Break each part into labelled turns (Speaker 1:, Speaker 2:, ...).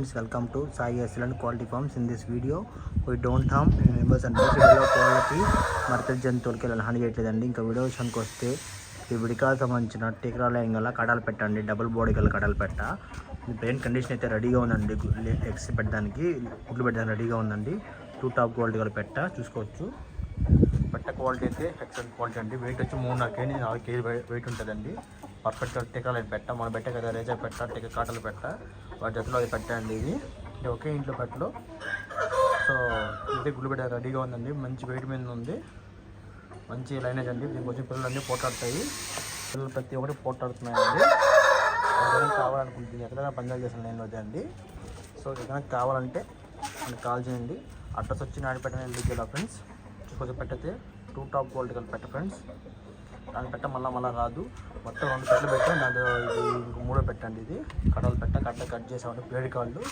Speaker 1: Friends, welcome to Sai Excellent Quality Farms. In this video, we don't harm any members and వీడియోలో quality మరత జంతువులకి ఇలా హాని చేయట్లేదండి. ఇంకా వీడియో విషయానికి వస్తే ఈ విడికాలు సంబంధించిన టీకరాల గల కడాలు పెట్టండి. డబుల్ బాడీ గల కడాలు పెట్ట. మీ బ్రెయిన్ కండిషన్ అయితే రెడీగా ఉందండి. ఎగ్స్ పెట్టడానికి గుడ్లు పెట్టడానికి రెడీగా ఉందండి. టూ టాప్ క్వాలిటీ గల పెట్ట చూసుకోవచ్చు. పెట్ట క్వాలిటీ అయితే ఎక్సలెంట్ క్వాలిటీ అండి. వెయిట్ వచ్చి మూడున్నర కేజీ నాలుగు కేజీ వెయిట్ ఉంటుందండి. పర్ఫెక్ట్ టీకాలు పెట్ట మన పెట్టే కదా రేజా పెట్ట టీకా కాటలు పెట్ట. వాటి అది పెట్టండి ఇది. ఇది ఒకే ఇంట్లో పెట్టలో సో ఇది గుళ్ళు పెట్ట రెడీగా ఉందండి. మంచి వెయిట్ మీద ఉంది. మంచి లైనేజ్ అండి. దీనికి వచ్చిన పిల్లలు అన్నీ పోటాడతాయి పిల్లలు ప్రతి ఒక్కటి పోటాడుతున్నాయండి కావాలనుకుంటుంది ఎక్కడైనా పంజాబ్ చేసిన లైన్ వద్ద అండి. సో ఎక్కడైనా కావాలంటే మనకి కాల్ చేయండి. అడ్రస్ వచ్చి నాడిపేట వెళ్ళి ఫ్రెండ్స్. కొంచెం పెట్టతే టూ టాప్ క్వాలిటీ కలిపి పెట్ట ఫ్రెండ్స్. దాని పెట్ట మళ్ళీ మళ్ళీ రాదు. మొత్తం రెండు పెట్టలు పెట్టాం దాంట్లో ఇది ఇంకో మూడో పెట్టండి ఇది. కడలు పెట్ట కట్ట కట్ చేసామంటే పేడి కాళ్ళు.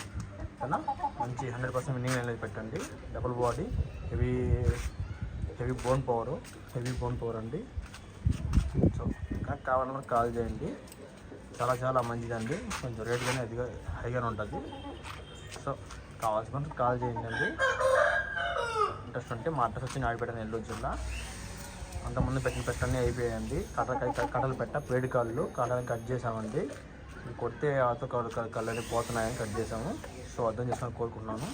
Speaker 1: ఓకేనా మంచి హండ్రెడ్ పర్సెంట్ విన్నింగ్ అనేది పెట్టండి. Double body heavy heavy bone power heavy bone power అండి. సో ఇంకా కావాలన్నా కాల్ చేయండి. చాలా చాలా మంచిదండి. కొంచెం రేట్ కానీ అదిగా హైగానే ఉంటుంది. సో కావాల్సిన కాల్ చేయండి అండి. ఇంట్రెస్ట్ ఉంటే మా అడ్రస్ వచ్చి నాడిపేట నెల్లూరు జిల్లా. అంతకుముందు పెట్టిన పెట్టన్నీ అయిపోయింది కట్టకాయ కట్టలు పెట్ట పేడికాళ్ళు కట్టని కట్ చేసామండి. ఇది కొడితే ఆతో కళ్ళని పోతున్నాయని కట్ చేసాము. సో అర్థం చేసుకొని కోరుకుంటున్నాను.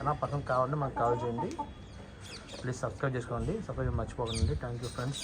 Speaker 1: అలా పక్కన కావాలంటే మాకు కాల్ చేయండి. ప్లీజ్ సబ్స్క్రైబ్ చేసుకోండి. సబ్స్క్రైబ్ మర్చిపోకండి. Thank you friends.